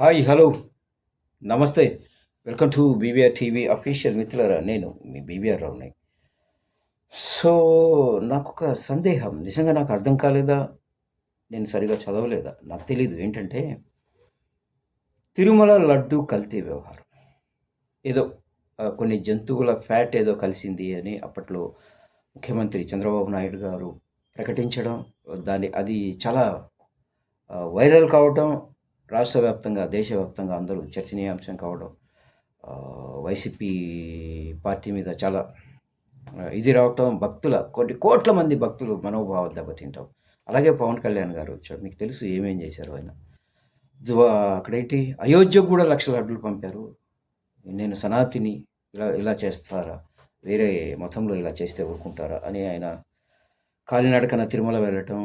Hi hello. నమస్తే. Welcome to BBR TV official మిత్రులరా నేను మీ బీబీఆర్ రావుని. సో నాకు ఒక సందేహం. నిజంగా నాకు అర్థం కాలేదా? నేను సరిగా చదవలేదా? నాకు తెలీదు. ఏంటంటే తిరుమల లడ్డు కల్తీ వ్యవహారం. ఏదో కొన్ని జంతువుల ఫ్యాట్ ఏదో కలిసింది అని అప్పట్లో ముఖ్యమంత్రి చంద్రబాబు నాయుడు గారు ప్రకటించడం దాని అది చాలా వైరల్ కావటం రాష్ట్ర వ్యాప్తంగా దేశవ్యాప్తంగా అందరూ చర్చనీయాంశం కావడం వైసీపీ పార్టీ మీద చాలా ఇది రావటం భక్తుల కొన్ని కోట్ల మంది భక్తులు మనోభావాలు దెబ్బతింటాం. అలాగే పవన్ కళ్యాణ్ గారు వచ్చారు. మీకు తెలుసు ఏమేం చేశారు ఆయన. అక్కడేంటి అయోధ్యకు కూడా లక్షల అడ్డులు పంపారు. నేను సనాతిని ఇలా ఇలా చేస్తారా వేరే మతంలో ఇలా చేస్తే ఊరుకుంటారా అని ఆయన కాలినడకన తిరుమల వెళ్ళటం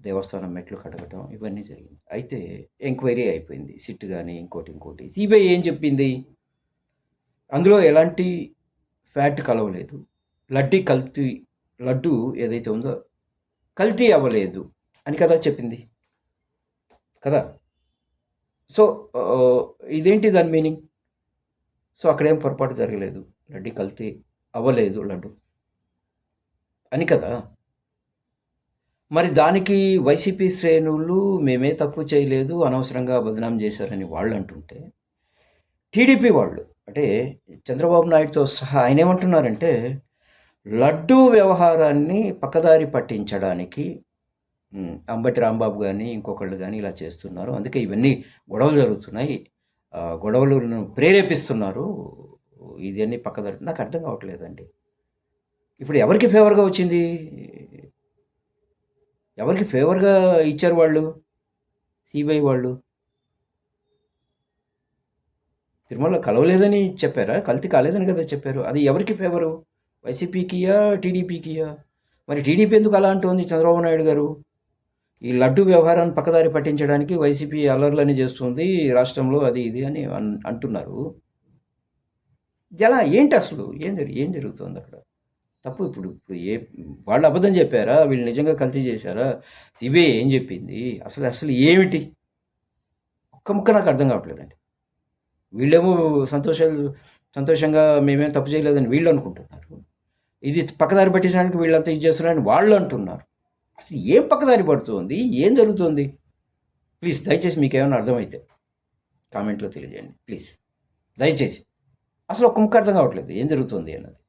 దేవస్థానం మెట్లు కడగటం ఇవన్నీ జరిగింది. అయితే ఎంక్వైరీ అయిపోయింది. సిట్ కానీ ఇంకోటి ఇంకోటి. సిబిఐ ఏం చెప్పింది? అందులో ఎలాంటి ఫ్యాట్ కలవలేదు. లడ్డీ కల్తీ లడ్డు ఏదైతే ఉందో కల్తీ అవ్వలేదు అని కదా చెప్పింది. కదా? సో ఇదేంటి దాని మీనింగ్? సో అక్కడేం పొరపాటు జరగలేదు. లడ్డీ కల్తీ అవ్వలేదు లడ్డు అని కదా? మరి దానికి వైసీపీ శ్రేణులు మేమే తప్పు చేయలేదు అనవసరంగా బదనాం చేశారని వాళ్ళు అంటుంటే టీడీపీ వాళ్ళు అంటే చంద్రబాబు నాయుడుతో సహా ఆయన ఏమంటున్నారంటే లడ్డూ వ్యవహారాన్ని పక్కదారి పట్టించడానికి అంబటి రాంబాబు కానీ ఇంకొకళ్ళు కానీ ఇలా చేస్తున్నారు. అందుకే ఇవన్నీ గొడవలు జరుగుతున్నాయి. గొడవలను ప్రేరేపిస్తున్నారు. ఇది అన్ని పక్కదారి నాకు అర్థం కావట్లేదండి. ఇప్పుడు ఎవరికి ఫేవర్గా వచ్చింది? ఎవరికి ఫేవర్గా ఇచ్చారు వాళ్ళు? సిబిఐ వాళ్ళు? తిరుమల కలవలేదని చెప్పారా? కల్తీ కాలేదని కదా చెప్పారు. అది ఎవరికి ఫేవరు? వైసీపీకియా టీడీపీకియా? మరి టీడీపీ ఎందుకు అలా అంటుంది చంద్రబాబు నాయుడు గారు? ఈ లడ్డు వ్యవహారాన్ని పక్కదారి పట్టించడానికి వైసీపీ అల్లర్లని చేస్తుంది రాష్ట్రంలో అది ఇది అని అన్- అంటున్నారు. ఎలా ఏంటి అసలు? ఏం జరుగు ఏం జరుగుతుంది అక్కడ? తప్పు. ఇప్పుడు ఇప్పుడు ఏ వాళ్ళు అబద్ధం చెప్పారా? వీళ్ళు నిజంగా కల్తీ చేశారా? సిబిఐ ఏం చెప్పింది? అసలు అసలు ఏమిటి? ఒక్క ముక్క నాకు అర్థం కావట్లేదండి. వీళ్ళేమో సంతోషాలు సంతోషంగా మేమేం తప్పు చేయలేదని వీళ్ళు అనుకుంటున్నారు. ఇది పక్కదారి పట్టించడానికి వీళ్ళంతా ఇది చేస్తున్నారని వాళ్ళు అంటున్నారు. అసలు ఏం పక్కదారి పడుతుంది? ఏం జరుగుతుంది? ప్లీజ్ దయచేసి మీకు ఏమైనా అర్థమైతే కామెంట్లో తెలియజేయండి. ప్లీజ్ దయచేసి. అసలు ఒక్క ముక్క అర్థం కావట్లేదు. ఏం జరుగుతుంది అన్నది.